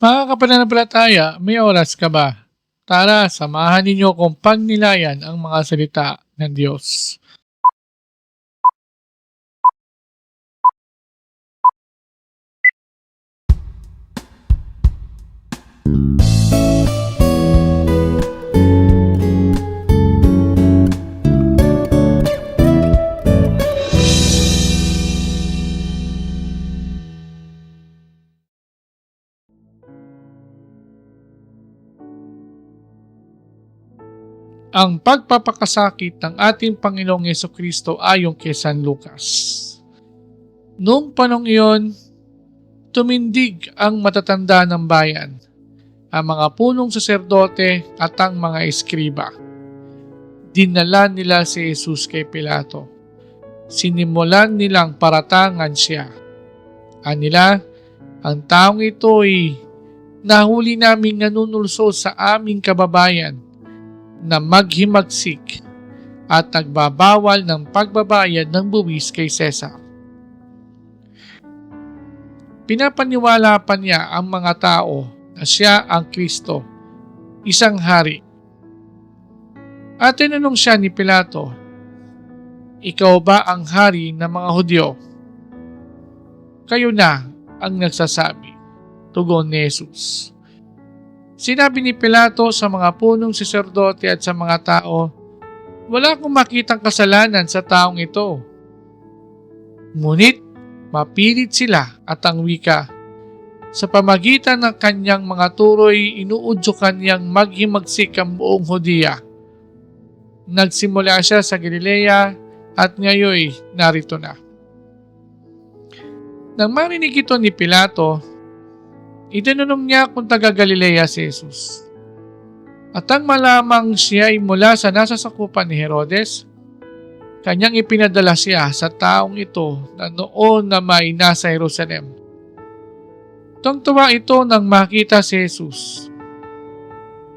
Mga kapananampalataya, may oras ka ba? Tara, samahan ninyo kong pagnilayan ang mga salita ng Diyos. Ang pagpapakasakit ng ating Panginoong Yeso Kristo ayon kay San Lucas. Noong panong iyon, tumindig ang matatanda ng bayan, ang mga punong saserdote at ang mga eskriba. Dinala nila si Jesus kay Pilato. Sinimulan nilang paratangan siya. Anila, ang taong ito ay nahuli naming nanunulso sa aming kababayan na maghimagsik at nagbabawal ng pagbabayad ng buwis kay Cesar. Pinapaniwala pa niya ang mga tao na siya ang Kristo, isang hari. At tinanong siya ni Pilato, Ikaw ba ang hari ng mga Hudyo? Kayo na ang nagsasabi, tugon ni Jesus. Sinabi ni Pilato sa mga punong saserdote at sa mga tao, Wala akong makitang kasalanan sa taong ito. Ngunit mapilit sila at ang wika. Sa pamagitan ng kanyang mga turoy, inuudyokan niyang maghimagsik ang buong Hudiya. Nagsimula siya sa Galilea at ngayon narito na. Nang marinig ito ni Pilato, Itinanong niya kung taga Galilea si Jesus. At ang malamang siya ay mula sa nasa sakupan ni Herodes, kanyang ipinadala siya sa taong ito na noon na may nasa Jerusalem. Tungtuwa ito nang makita si Jesus.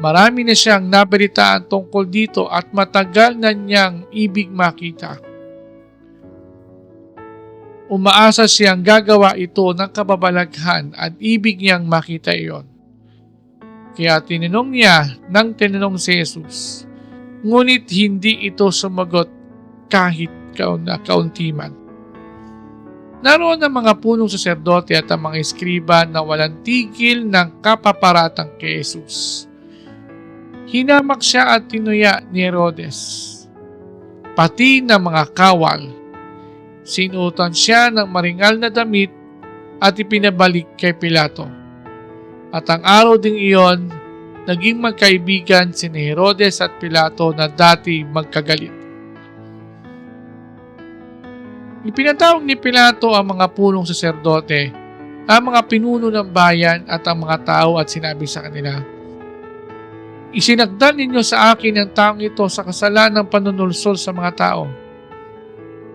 Marami na siyang nabalitaan tungkol dito at matagal na niyang ibig makita. Umaasa siyang gagawa ito ng kababalaghan at ibig niyang makita iyon. Kaya tinanong niya nang tinanong si Jesus. Ngunit hindi ito sumagot kahit kauna kaunti man. Naroon ang mga punong saserdote at ang mga eskriba na walang tigil ng kapaparatang kay Jesus. Hinamak siya at tinuya ni Herodes. Pati ng mga kawal sinutan siya ng maringal na damit at ipinabalik kay Pilato. At ang araw ding iyon, naging magkaibigan si Herodes at Pilato na dati magkagalit. Ipinatawag ni Pilato ang mga punong saserdote, ang mga pinuno ng bayan at ang mga tao at sinabi sa kanila, Isinagdan ninyo sa akin ang taong ito sa kasalanan ng panunulsol sa mga tao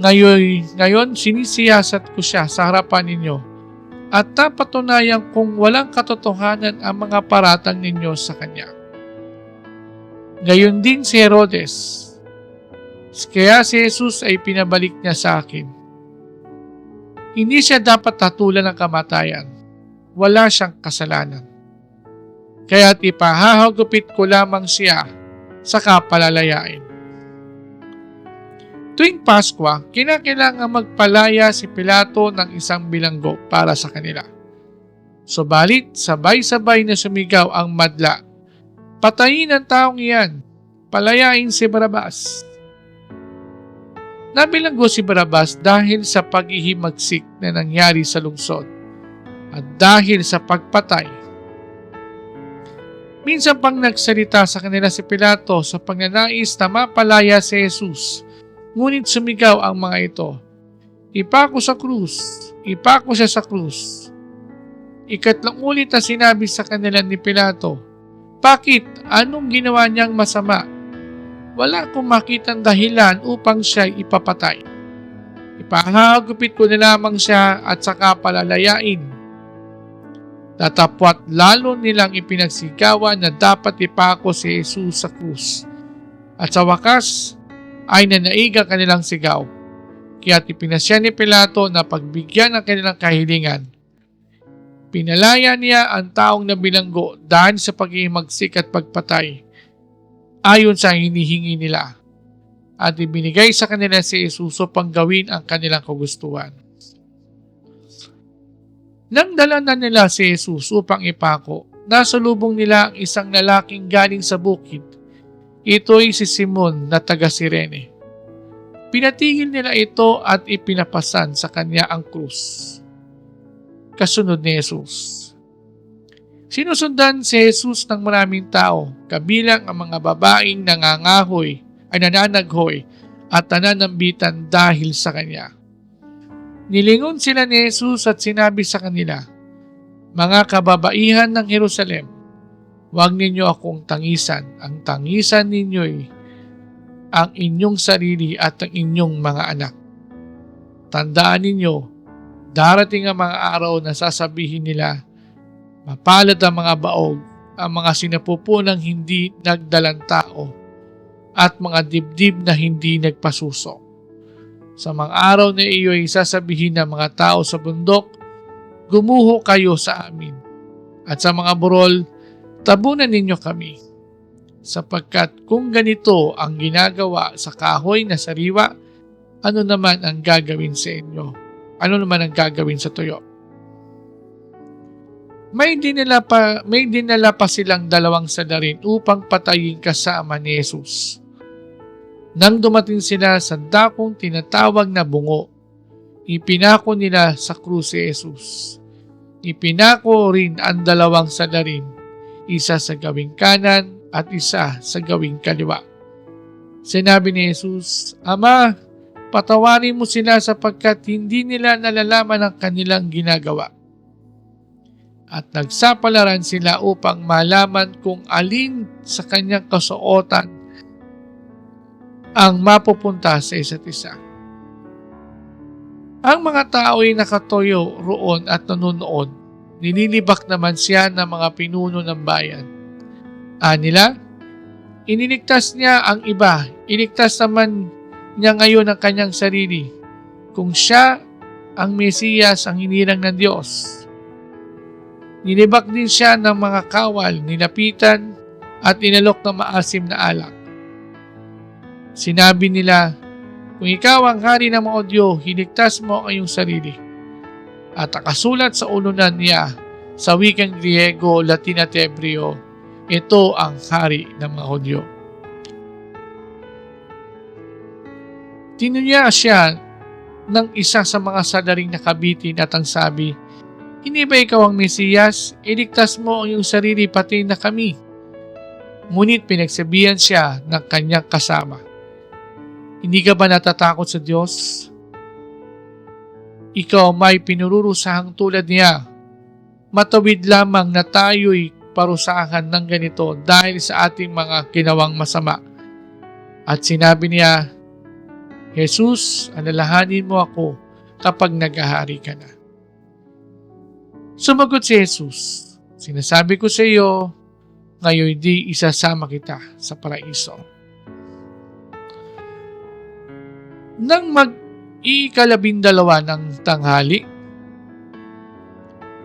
ngayon, ngayon sinisiyasat ko siya sa harapan ninyo at napatunayan kung walang katotohanan ang mga paratang ninyo sa kanya. Gayon din si Herodes. Kaya si Jesus ay pinabalik niya sa akin. Hindi siya dapat tatulan ng kamatayan. Wala siyang kasalanan. Kaya't ipahahagupit ko lamang siya sa kapalalayain. Tuwing Pasko, kinakailangan magpalaya si Pilato ng isang bilanggo para sa kanila. Subalit, sabay-sabay na sumigaw ang madla. Patayin ang taong iyan. Palayain si Barabas. Nabilanggo si Barabas dahil sa paghihimagsik na nangyari sa lungsod at dahil sa pagpatay. Minsan pang nagsalita sa kanila si Pilato sa pagnanais na mapalaya si Jesus Ngunit sumigaw ang mga ito, Ipako sa krus, ipako siya sa krus. Ikatlong ulit na sinabi sa kanila ni Pilato, Bakit? Anong ginawa niyang masama? Wala akong makitang dahilan upang siya ipapatay. Ipahagupit ko na lamang siya at saka palalayain. Tatapwat lalo nilang ipinagsigawan na dapat ipako si Jesus sa krus. At sa wakas, ay nanaig ang kanilang sigaw. Kaya ipinasya ni Pilato na pagbigyan ng kanilang kahilingan. Pinalaya niya ang taong nabilanggo dahil sa paghihimagsik at pagpatay ayon sa hinihingi nila at ibinigay sa kanila si Jesus upang gawin ang kanilang kagustuhan. Nang dala na nila si Jesus upang ipako, nasa lubong nila ang isang lalaking galing sa bukid. Ito'y si Simon na taga Sirene. Pinatigil nila ito at ipinapasan sa kanya ang krus kasunod ni Jesus. Sinusundan si Jesus ng maraming tao, kabilang ang mga babaeng nangangahoy ay nananaghoy at nananambitan dahil sa kanya. Nilingon sila ni Jesus at sinabi sa kanila, Mga kababaihan ng Jerusalem, huwag ninyo akong tangisan. Ang tangisan ninyo'y ang inyong sarili at ang inyong mga anak. Tandaan ninyo Darating ang mga araw na sasabihin nila, mapalad ang mga baog, ang mga sinapupunang hindi nagdalang tao, at mga dibdib na hindi nagpasuso. Sa mga araw na iyo ay sasabihin ng mga tao sa bundok, gumuho kayo sa amin. At sa mga burol, tabunan ninyo kami. Sapagkat kung ganito ang ginagawa sa kahoy na sariwa, ano naman ang gagawin sa inyo? ano naman ang gagawin sa tuyo. May dinala pa, may dinala pa silang dalawang sadarin upang patayin kasama ni Jesus. Nang dumating sila sa dakong tinatawag na bungo, ipinako nila sa krus si Jesus. Ipinako rin ang dalawang sadarin, isa sa gawing kanan at isa sa gawing kaliwa. Sinabi ni Jesus, Ama, Patawarin mo sila sapagkat hindi nila nalalaman ang kanilang ginagawa. At nagsapalaran sila upang malaman kung alin sa kanyang kasuotan ang mapupunta sa isa't isa. Ang mga tao ay nakatoyo roon at nanonood. Ninilibak naman siya ng mga pinuno ng bayan. Anila, iniligtas niya ang iba. Iligtas naman niya ngayon ang kanyang sarili kung siya ang Mesiyas ang hinirang ng Diyos. Nilibak din siya ng mga kawal, nilapitan at inalok ng maasim na alak. Sinabi nila, kung ikaw ang hari ng mga odyo, hiligtas mo ang iyong sarili. At akasulat sa ununan niya sa wikang Griego, Latin at Hebreo, ito ang hari ng mga odyo. Tinunya siya ng isa sa mga sadaring nakabitin at ang sabi, Hindi ba ikaw ang Mesiyas? Iligtas mo ang iyong sarili pati na kami. Ngunit pinagsabihan siya ng kanyang kasama. Hindi ka ba natatakot sa Diyos? Ikaw may pinururusahang tulad niya. Matawid lamang na tayo'y parusahan ng ganito dahil sa ating mga ginawang masama. At sinabi niya, Jesus, alalahanin mo ako kapag naghahari ka na. Sumagot si Jesus, Sinasabi ko sa iyo, ngayon di isasama kita sa paraiso. Nang mag-iikalabindalawa ng tanghali,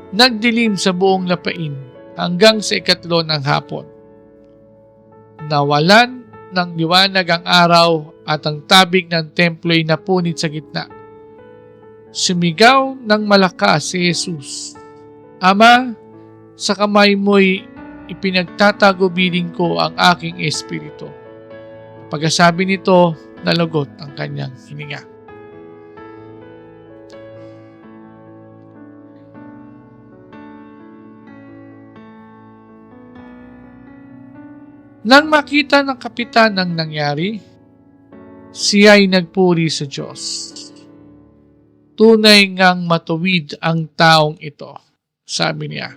nagdilim sa buong lapain hanggang sa ikatlo ng hapon. Nawalan ng liwanag ang araw at ang tabig ng templo ay napunit sa gitna. Sumigaw ng malakas si Jesus, Ama, sa kamay mo'y ipinagtatagubilin ko ang aking espiritu. Pagkasabi nito, nalagot ang kanyang hininga. Nang makita ng kapitan ang nangyari, siya ay nagpuri sa Diyos. Tunay ngang matuwid ang taong ito, sabi niya.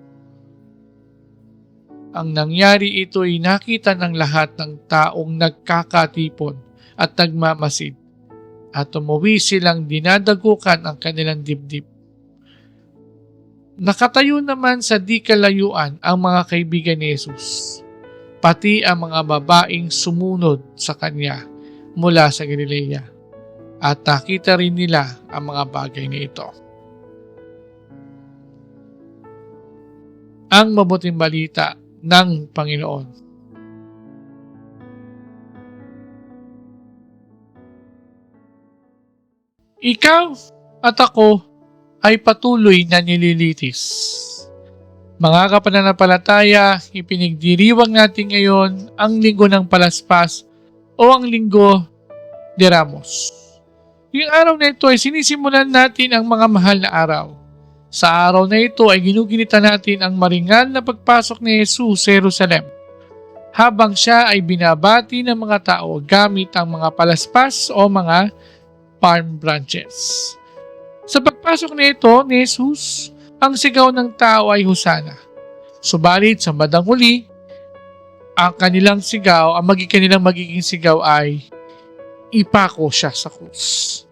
Ang nangyari ito ay nakita ng lahat ng taong nagkakatipon at nagmamasid at umuwi silang dinadagukan ang kanilang dibdib. Nakatayo naman sa di kalayuan ang mga kaibigan ni Jesus, pati ang mga babaeng sumunod sa kanya mula sa Galilea at nakita rin nila ang mga bagay na ito. ang mabuting balita ng Panginoon. Ikaw at ako ay patuloy na nililitis. Mga kapananampalataya, ipinigdiriwang natin ngayon ang linggo ng palaspas o ang linggo de Ramos. Yung araw na ito ay sinisimulan natin ang mga mahal na araw. Sa araw na ito ay ginuginita natin ang maringal na pagpasok ni Jesus sa Jerusalem. Habang siya ay binabati ng mga tao gamit ang mga palaspas o mga palm branches. Sa pagpasok na ito ni Jesus, ang sigaw ng tao ay husana. Subalit sa bandang huli, ang kanilang sigaw, ang magiging kanilang magiging sigaw ay ipako siya sa krus.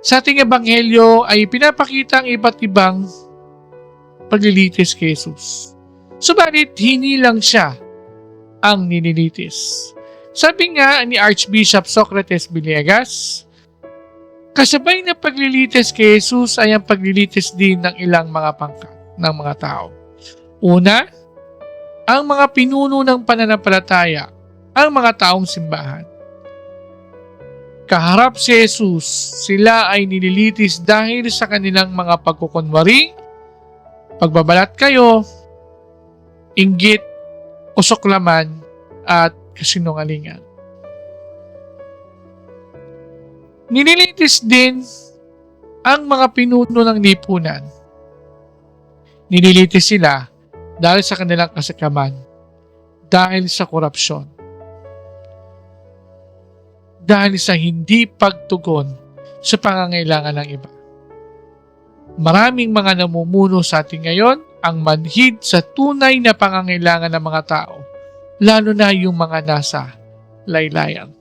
Sa ating ebanghelyo ay pinapakita ang iba't ibang paglilitis kay Jesus. Subalit, hindi lang siya ang nililitis. Sabi nga ni Archbishop Socrates Villegas, kasabay na paglilitis kay Jesus ay ang paglilitis din ng ilang mga pangkat ng mga tao. Una, ang mga pinuno ng pananampalataya, ang mga taong simbahan. Kaharap si Jesus, sila ay nililitis dahil sa kanilang mga pagkukunwari, pagbabalat kayo, inggit, usoklaman, at kasinungalingan. Nililitis din ang mga pinuno ng lipunan. Nililitis sila dahil sa kanilang kasakaman, dahil sa korupsyon, dahil sa hindi pagtugon sa pangangailangan ng iba. Maraming mga namumuno sa atin ngayon ang manhid sa tunay na pangangailangan ng mga tao, lalo na yung mga nasa laylayan.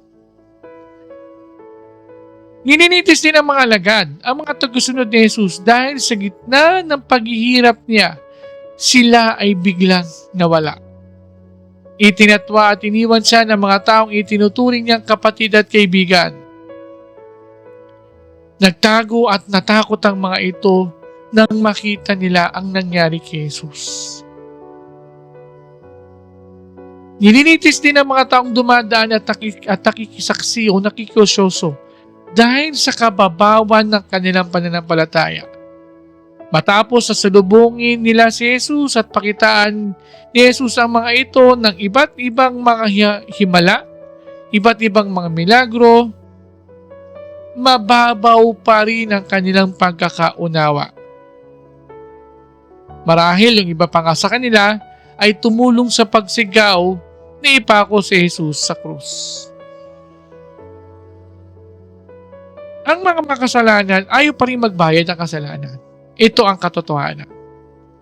Nininitis din ang mga alagad, ang mga tagusunod ni Jesus dahil sa gitna ng paghihirap niya, sila ay biglang nawala. Itinatwa at iniwan siya ng mga taong itinuturing niyang kapatid at kaibigan. Nagtago at natakot ang mga ito nang makita nila ang nangyari kay Jesus. Nilinitis din ang mga taong dumadaan at, takik- at nakikisaksi o nakikosyoso dahil sa kababawan ng kanilang pananampalataya. Matapos sa salubungin nila si Jesus at pakitaan ni Jesus ang mga ito ng iba't ibang mga hi- himala, iba't ibang mga milagro, mababaw pa rin ang kanilang pagkakaunawa. Marahil yung iba pa nga sa kanila ay tumulong sa pagsigaw na ipako si Jesus sa krus. Ang mga makasalanan ayaw pa rin magbayad ng kasalanan. Ito ang katotohanan.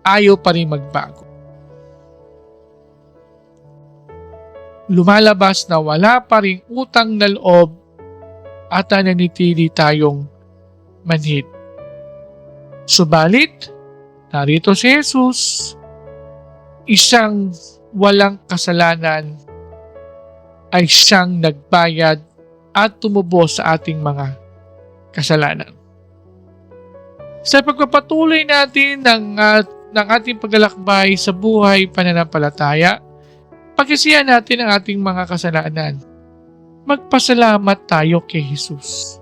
Ayaw pa rin magbago. Lumalabas na wala pa rin utang na loob at nananitili tayong manhid. Subalit, narito si Jesus, isang walang kasalanan ay siyang nagbayad at tumubos sa ating mga kasalanan. Sa pagpapatuloy natin ng, uh, ng ating paglalakbay sa buhay pananampalataya, pagkisiyan natin ang ating mga kasalanan. Magpasalamat tayo kay Jesus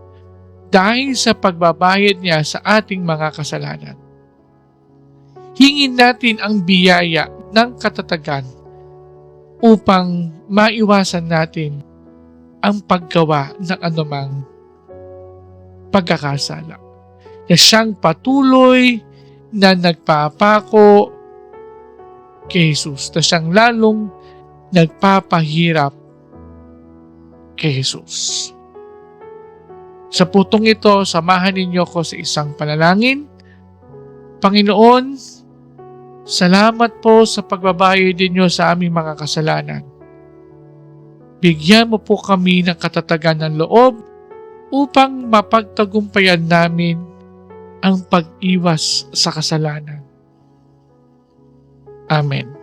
dahil sa pagbabayad niya sa ating mga kasalanan. Hingin natin ang biyaya ng katatagan upang maiwasan natin ang paggawa ng anumang pagkakasala. Na siyang patuloy na nagpapako kay Jesus. Na siyang lalong nagpapahirap kay Jesus. Sa putong ito, samahan ninyo ko sa isang panalangin. Panginoon, salamat po sa pagbabayad ninyo sa aming mga kasalanan. Bigyan mo po kami ng katatagan ng loob upang mapagtagumpayan namin ang pag-iwas sa kasalanan. Amen.